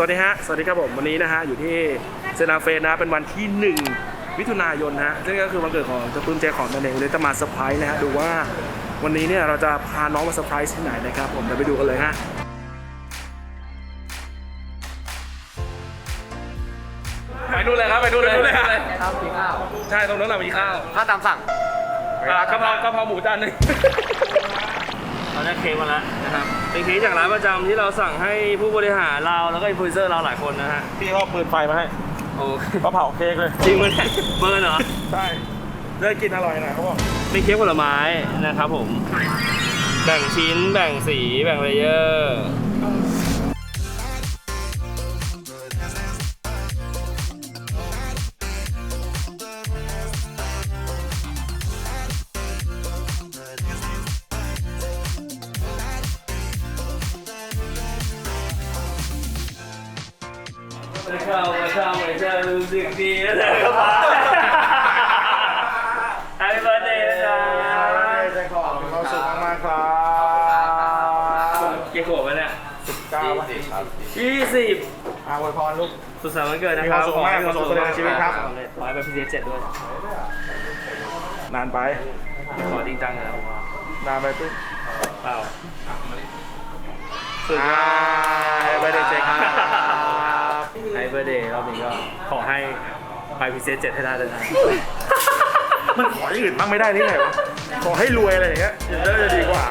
วัสดีฮะ สวัสดีครับผมวันนี้นะฮะอยู่ที่เซนาเฟนนะเป็นวันที่ 1 มิถุนายนนะฮะซึ่งก็คือวันเกิดของเจะตุ้นเจของนั่นเองเลยจะมาเซอร์ไพรส์นะฮะดูว่าวันนี้เนี่ยเราจะพาน้องมาเซอร์ไพรส์ที่ไหนนะครับผมเดี๋ยวไปดูกันเลยฮะไปดูเลยครับไปดูเลยครับกินข้าวใช่ตรงนั้นเรามีข้าวข้าวตามสั่งอ่ากะเพรากะเพราหมูจานหนึง เราได้เค้กมาแล้วนะครับเป็นเค้กจากร้านประจำที่เราสั่งให้ผู้บริหารเราแล้วก็อินฟลูเอนเซอร์เราหลายคนนะฮะพี่เขาเอาปืนไฟมาให้โอ้ก็เผาเค้กเลยจริงมันยเบิร์นเหรอใช่ได้กินอร่อยนะเขาบอกเป็นเค้กผลไม้นะครับผม แบ่งชิ้นแบ่งสีแบ่งเลเยอร์ ไม่เข้าไม่เข้าไม่เข้ารู้สึกดีเธอครับ Happy birthday นะจ๊ะใจของเราสุขมากๆครับกี่ขวบแล้วเนี่ยเก้าวันครับยี่สิบอาวยพรลูก สุขสันต์วันเกิดนะครับมีความสุขมากขอให้ความสุขขอให้ความสุขในชีวิตครับเจขอให้เป็นพีเจ็ดด้วย นานไป ขอจริงจังเลยนะผมว่านานไปปุ๊บเปล่าสุดยอด อร์เดย์รอบนี้ก็ขอให้ไปพิเจ็ดให้ได้เลยนะ มันขออย่างอื่นบ้างไม่ได้นี่ไงวะ ขอให้รวยอะไรอย่างเงี้ยจะได้จะดีกว่า